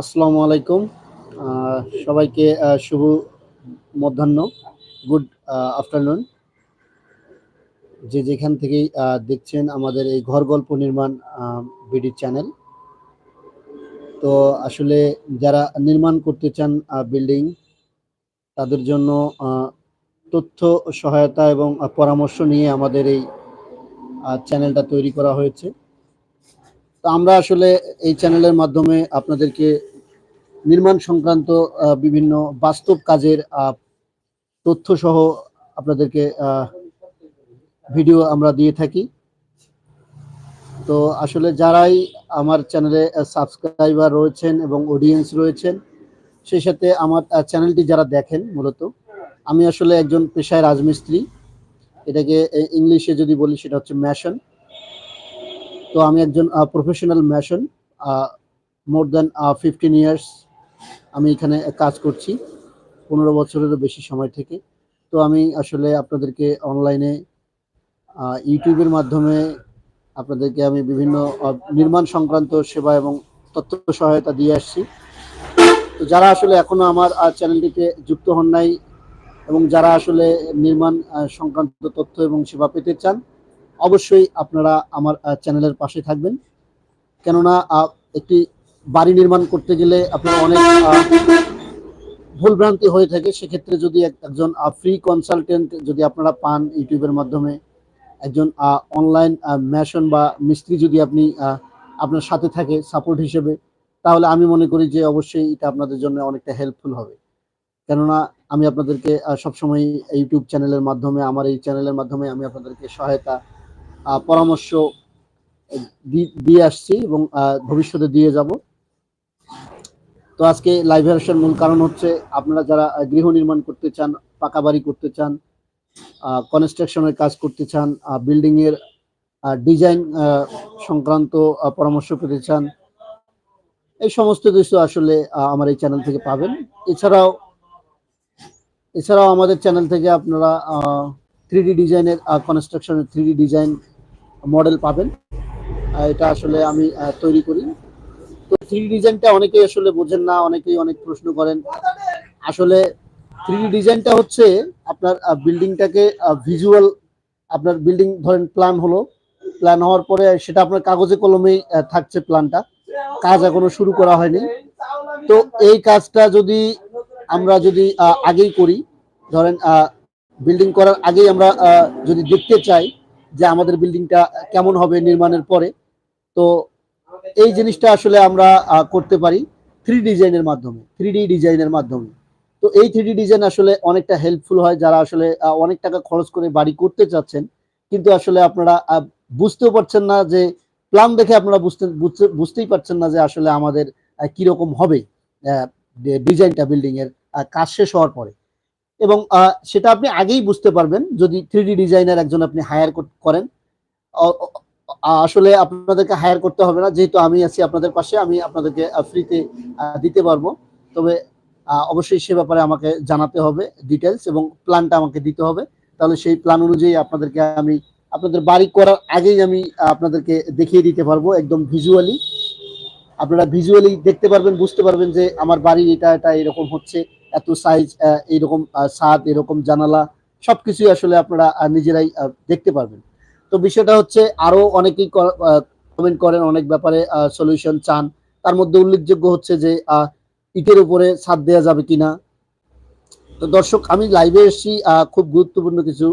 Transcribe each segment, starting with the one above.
আসসালামু আলাইকুম। সবাইকে শুভ মধ্যাহ্ন, গুড আফটারনুন। যে যেখান থেকেই দেখছেন আমাদের এই ঘর গল্প নির্মাণ বিডি চ্যানেল। তো আসলে যারা নির্মাণ করতে চান বিল্ডিং, তাদের জন্য তথ্য সহায়তা এবং পরামর্শ নিয়ে আমাদের এই চ্যানেলটা তৈরি করা হয়েছে। তো আমরা আসলে এই চ্যানেলের মাধ্যমে আপনাদেরকে নির্মাণ সংক্রান্ত বিভিন্ন বাস্তব কাজের তথ্য সহ আপনাদেরকে ভিডিও আমরা দিয়ে থাকি। তো আসলে যারাই আমার চ্যানেলে সাবস্ক্রাইবার রয়েছেন এবং অডিয়েন্স রয়েছেন, সেই সাথে আমার চ্যানেলটি যারা দেখেন মূলত, আমি আসলে একজন পেশায় রাজমিস্ত্রি। এটাকে ইংলিশে যদি বলি, সেটা হচ্ছে ম্যাশন। তো আমি একজন professional mason more than fifteen years আমি এখানে কাজ করছি, পনেরো বছরেরও বেশি সময় থেকে। তো আমি আসলে আপনাদেরকে অনলাইনে ইউটিউবের মাধ্যমে আপনাদেরকে আমি বিভিন্ন নির্মাণ সংক্রান্ত সেবা এবং তথ্য সহায়তা দিয়ে আসছি। তো যারা আসলে এখনও আমার চ্যানেলটিতে যুক্ত হন নাই এবং যারা আসলে নির্মাণ সংক্রান্ত তথ্য এবং সেবা পেতে চান অবশ্যই আপনারা আমার চ্যানেলের পাশে থাকবেন। কেননা একটি বাড়ি নির্মাণ করতে গেলে আপনার অনেক ভুলভ্রান্তি হয়ে থাকে। সেক্ষেত্রে যদি এক- একজন ফ্রি কনসালটেন্ট যদি আপনারা পান ইউটিউবের মাধ্যমে, একজন অনলাইন ম্যাশন বা মিস্ত্রি যদি আপনি আপনার সাথে থাকে সাপোর্ট হিসেবে, তাহলে আমি মনে করি যে অবশ্যই এটা আপনাদের জন্য অনেকটা হেল্পফুল হবে। কেননা, আমি আপনাদেরকে সবসময় ইউটিউব চ্যানেলের মাধ্যমে, আমার এই চ্যানেলের মাধ্যমে আমি আপনাদেরকে সহায়তা পরামর্শ দিয়ে আসছি এবং ভবিষ্যতে দিয়ে যাব। তো আজকে লাইভে আসার মূল কারণ হচ্ছে আপনারা যারা গৃহ নির্মাণ করতে চান, পাকা বাড়ি করতে চান কনস্ট্রাকশনের কাজ করতে চান বিল্ডিং এর ডিজাইন সংক্রান্ত পরামর্শ পেতে চান, এই সমস্ত কিছু আসলে আমার এই চ্যানেল থেকে পাবেন। এছাড়াও এছাড়াও আমাদের চ্যানেল থেকে আপনারা থ্রি ডি ডিজাইনের কনস্ট্রাকশনের থ্রি ডি ডিজাইন মডেল পাবেন। এটা আসলে আমি তৈরি করি। তো থ্রি ডিজাইনটা অনেকেই আসলে বোঝেন না, অনেকেই অনেক প্রশ্ন করেন। আসলে থ্রি ডিজাইনটা হচ্ছে আপনার বিল্ডিংটাকে ভিজুয়াল আপনার বিল্ডিং ধরেন প্ল্যান হলো। প্ল্যান হওয়ার পরে সেটা আপনার কাগজে কলমেই থাকছে প্ল্যানটা কাজ এখনও শুরু করা হয়নি। তো এই কাজটা যদি আমরা যদি আগেই করি, ধরেন বিল্ডিং করার আগেই আমরা যদি দেখতে চাই যে আমাদের বিল্ডিংটা কেমন হবে নির্মাণের পরে। তো এই জিনিসটা আসলে আমরা করতে পারি থ্রি ডিজাইনের মাধ্যমে থ্রি ডিজাইনের মাধ্যমে। তো এই থ্রি ডিজাইন আসলে অনেকটা হেল্পফুল হয় যারা আসলে অনেক টাকা খরচ করে বাড়ি করতে চাচ্ছেন। কিন্তু আসলে আপনারা বুঝতেও পারছেন না যে প্ল্যান দেখে আপনারা বুঝতে, বুঝতে- বুঝতেই পারছেন না যে আসলে আমাদের কীরকম হবে ডিজাইনটা বিল্ডিং এর কাজ শেষ হওয়ার পরে। এবং সেটা আপনি আগেই বুঝতে পারবেন যদি থ্রি ডিজাইনার একজন আপনি হায়ার করেন। আসলে আপনাদেরকে হায়ার করতে হবে না। যেহেতু আমি আছি আপনাদের পাশে, আমি আপনাদেরকে ফ্রিতে দিতে পারব। তবে অবশ্যই সে ব্যাপারে আমাকে জানাতে হবে ডিটেলস এবং প্ল্যানটা আমাকে দিতে হবে। তাহলে সেই প্ল্যান অনুযায়ী আপনাদেরকে আমি, আপনাদের বাড়ি করার আগেই আমি আপনাদেরকে দেখিয়ে দিতে পারব একদম ভিজুয়ালি আপনারা ভিজুয়ালি দেখতে পারবেন, বুঝতে পারবেন যে আমার বাড়ি এটা এটা এরকম হচ্ছে। এত সাইজ এইরকম ছাদ এরকম জানালা, সবকিছুই আসলে আপনারা নিজেরাই দেখতে পারবেন। তো বিষয়টা হচ্ছে, আরও অনেকেই কমেন্ট করেন, অনেক ব্যাপারে সলিউশন চান। তার মধ্যে উল্লেখযোগ্য হচ্ছে যে ইটের উপরে ছাদ দেওয়া যাবে কিনা। তো দর্শক, আমি লাইভে এসেছি খুব গুরুত্বপূর্ণ কিছু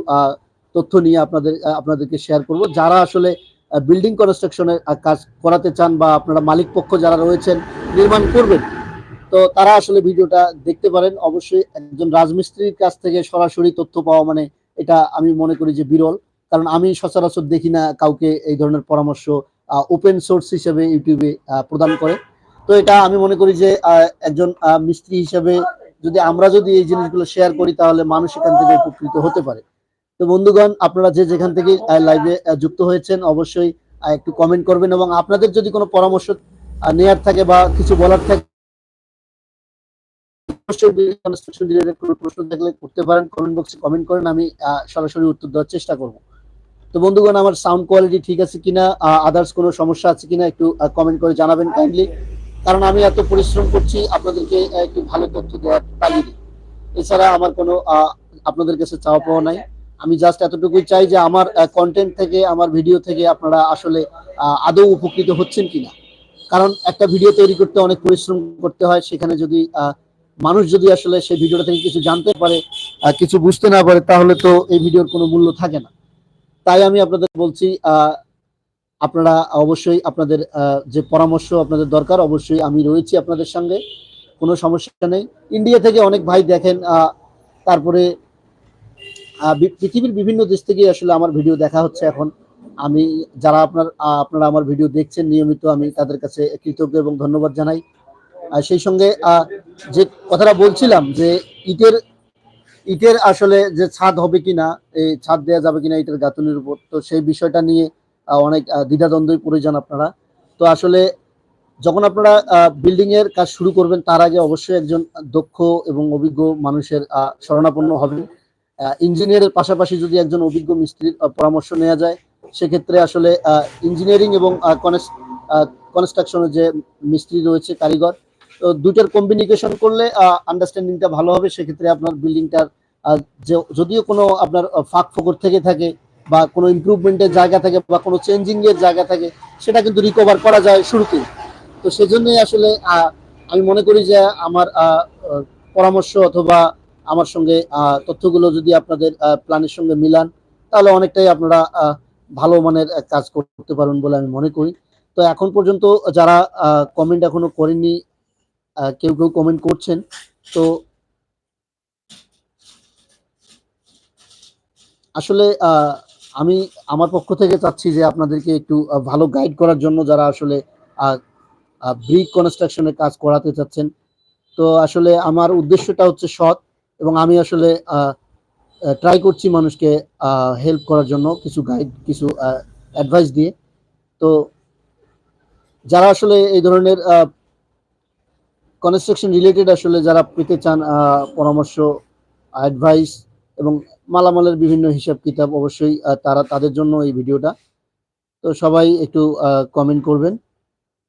তথ্য নিয়ে আপনাদের আপনাদেরকে শেয়ার করব। যারা আসলে বিল্ডিং কনস্ট্রাকশনের কাজ করাতে চান বা আপনারা মালিক পক্ষ যারা রয়েছেন, নির্মাণ করবেন তো তারা আসলে ভিডিওটা দেখতে পারেন। অবশ্যই একজন রাজমিস্ত্রির কাছ থেকে সরাসরি তথ্য পাওয়া মানে এটা আমি মনে করি যে বিরল। কারণ আমি সচরাচর দেখি না কাউকে এই ধরনের পরামর্শ ওপেন সোর্স হিসেবে ইউটিউবে প্রদান করে। তো এটা আমি মনে করি যে একজন মিস্ত্রি হিসেবে যদি আমরা যদি এই জিনিসগুলো শেয়ার করি তাহলে মানুষ এখান থেকে উপকৃত হতে পারে। তো বন্ধুগণ, আপনারা যে যেখান থেকে লাইভে যুক্ত হয়েছেন অবশ্যই একটু কমেন্ট করবেন এবং আপনাদের যদি কোনো পরামর্শ নেয়ার থাকে বা কিছু বলার থাকে কনস্ট্রাকশন রিলেটেড কোনো প্রশ্ন থাকলে করতে পারেন কমেন্ট বক্সে কমেন্ট করেন, আমি সরাসরি উত্তর দেওয়ার চেষ্টা করব। তো বন্ধুগণ, আমার সাউন্ড কোয়ালিটি ঠিক আছে কিনা আদার্স কোনো সমস্যা আছে কিনা একটু কমেন্ট করে জানাবেন কাইন্ডলি কারণ আমি এত পরিশ্রম করছি, আপনাদেরকে একটু ভালো তথ্য দেওয়ার তাগিদে। এছাড়া আমার কোনো আপনাদের কাছে চাওয়া পাওয়া নাই। আমি জাস্ট এতটুকুই চাই যে আমার কন্টেন্ট থেকে, আমার ভিডিও থেকে আপনারা আসলে আদৌ উপকৃত হচ্ছেন কিনা। কারণ একটা ভিডিও তৈরি করতে অনেক পরিশ্রম করতে হয়, সেখানে যদি মানুষ যদি আসলে সেই ভিডিওটা থেকে কিছু জানতে পারে কিছু বুঝতে না পারে, তাহলে তো এই ভিডিওর কোনো মূল্য থাকে না। তাই আমি আপনাদের বলছি আপনারা অবশ্যই আপনাদের যে পরামর্শ আপনাদের দরকার, অবশ্যই আমি রয়েছি আপনাদের সঙ্গে, কোনো সমস্যা নেই। ইন্ডিয়া থেকে অনেক ভাই দেখেন তারপরে পৃথিবীর বিভিন্ন দেশ থেকে আসলে আমার ভিডিও দেখা হচ্ছে এখন। আমি, যারা আপনার আপনারা আমার ভিডিও দেখছেন, নিয়মিত আমি তাদের কাছে কৃতজ্ঞ এবং ধন্যবাদ জানাই। সেই সঙ্গে যে কথাটা বলছিলাম যে ইটের ইটের আসলে যে ছাদ হবে কিনা, এই ছাদ দেওয়া যাবে কিনা ইটের গাঁথনির উপর, তো সেই বিষয়টা নিয়ে অনেক দ্বিধাদ্বন্দ্বই পড়ে যান আপনারা। তো আসলে যখন আপনারা বিল্ডিং এর কাজ শুরু করবেন, তার আগে অবশ্যই একজন দক্ষ এবং অভিজ্ঞ মানুষের শরণাপন্ন হবেন। ইঞ্জিনিয়ারের পাশাপাশি যদি একজন অভিজ্ঞ মিস্ত্রির পরামর্শ নেওয়া যায়, সেক্ষেত্রে আসলে ইঞ্জিনিয়ারিং এবং কনস্ট্রাকশনের যে মিস্ত্রি রয়েছে, কারিগর তো দুইটার কম্বিনিকেশন করলে আন্ডারস্ট্যান্ডিংটা ভালো হবে। সেক্ষেত্রে আপনার বিল্ডিংটার যদিও কোনো আপনার ফাঁক ফোকর থেকে থাকে বা কোনো ইমপ্রুভমেন্টের জায়গা থাকে বা কোনো চেঞ্জিং এর জায়গা থাকে সেটা কিন্তু রিকভার করা যায় শুরুতেই। তো সেজন্যই আসলে আমি মনে করি যে আমার পরামর্শ অথবা আমার সঙ্গে তথ্যগুলো যদি আপনাদের প্ল্যানের সঙ্গে মিলান তাহলে অনেকটাই আপনারা ভালো মানের কাজ করতে পারবেন বলে আমি মনে করি। তো এখন পর্যন্ত যারা কমেন্ট এখনও করেননি আহ, কেউ কেউ কমেন্ট করছেন। তো আসলে আমি আমার পক্ষ থেকে চাচ্ছি যে আপনাদেরকে একটু ভালো গাইড করার জন্য যারা আসলে ব্রিক কনস্ট্রাকশনের কাজ করাতে চাচ্ছেন। তো আসলে আমার উদ্দেশ্যটা হচ্ছে সৎ এবং আমি আসলে ট্রাই করছি মানুষকে হেল্প করার জন্য কিছু গাইড কিছু অ্যাডভাইস দিয়ে। তো যারা আসলে এই ধরনের কনস্ট্রাকশন রিলেটেড আসলে যারা পেতে চান পরামর্শ অ্যাডভাইস এবং মালামালের বিভিন্ন হিসাব কিতাব অবশ্যই তারা তাদের জন্য এই ভিডিওটা। তো সবাই একটু কমেন্ট করবেন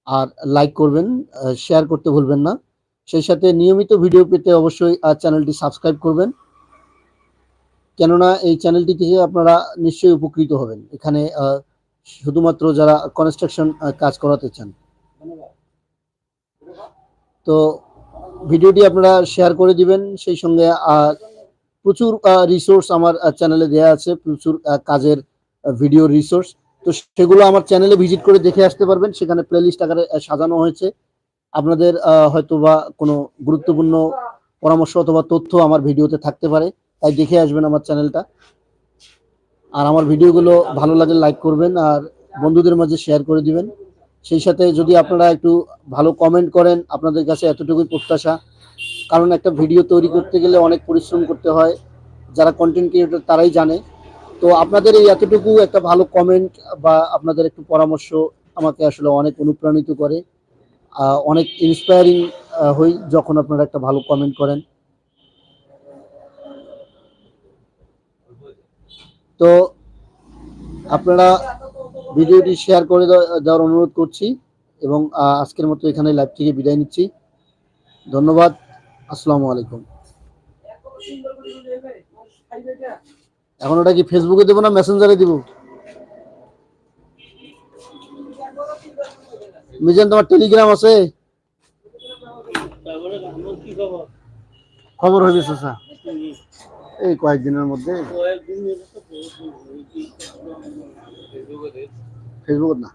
আর লাইক করবেন শেয়ার করতে ভুলবেন না। সেই সাথে নিয়মিত ভিডিও পেতে অবশ্যই চ্যানেলটি সাবস্ক্রাইব করবেন। কেননা এই চ্যানেলটি থেকে আপনারা নিশ্চয়ই উপকৃত হবেন। এখানে শুধুমাত্র যারা কনস্ট্রাকশন কাজ করাতে চান। তো ভিডিওটি আপনারা শেয়ার করে দিবেন। সেই সঙ্গে প্রচুর রিসোর্স আমার চ্যানেলে দেওয়া আছে। প্রচুর কাজের ভিডিও রিসোর্স তো সেগুলো আমার চ্যানেলে ভিজিট করে দেখে আসতে পারবেন। সেখানে প্লেলিস্ট আকারে সাজানো হয়েছে। আপনাদের হয়তো বা কোনো গুরুত্বপূর্ণ পরামর্শ অথবা তথ্য আমার ভিডিওতে থাকতে পারে। তাই দেখে আসবেন আমার চ্যানেলটা আর আমার ভিডিওগুলো ভালো লাগে লাইক করবেন। আর বন্ধুদের মাঝে শেয়ার করে দিবেন। সেই সাথে যদি আপনারা একটু ভালো কমেন্ট করেন, আপনাদের কাছে এতটুকুই প্রত্যাশা। কারণ একটা ভিডিও তৈরি করতে গেলে অনেক পরিশ্রম করতে হয়। যারা কন্টেন্ট ক্রিয়েটর তারাই জানে। তো আপনাদের এই এতটুকু একটা ভালো কমেন্ট বা আপনাদের একটু পরামর্শ আমাকে আসলে অনেক অনুপ্রাণিত করে। অনেক ইন্সপায়ারিং হই যখন আপনারা একটা ভালো কমেন্ট করেন। তো আপনারা ভিডিওটি শেয়ার করে দেওয়া- দেওয়ার অনুরোধ করছি এবং আজকের মতো এখানে লাইভ থেকে বিদায় নিচ্ছি। ধন্যবাদ। আসসালামু আলাইকুম। এখন ওটা কি ফেসবুকে দেবো না মেসেঞ্জারে দিব? মিজান, তোমার টেলিগ্রাম আছে? খবর গেছে স্যার এই কয়েকদিনের মধ্যে। ফেসবুক না।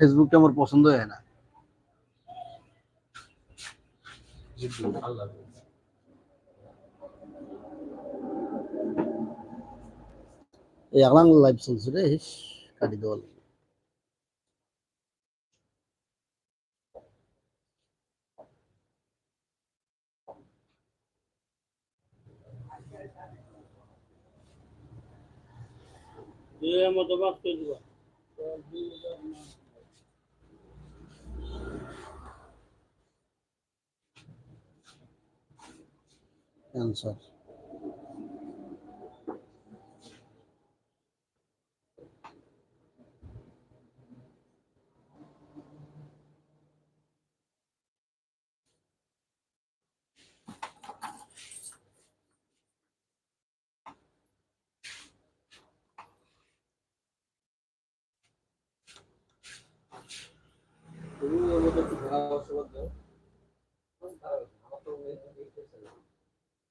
ফেসবুকটা আমার পছন্দ হয় না। এই লাইভ চলছে দেওয়া লাগবে। answer.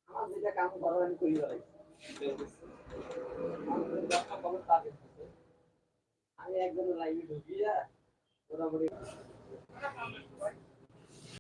আমার তো কাম করার আমি করি বেড়াই আমি একজন লাইভে ঢুকিয়া মোটামুটি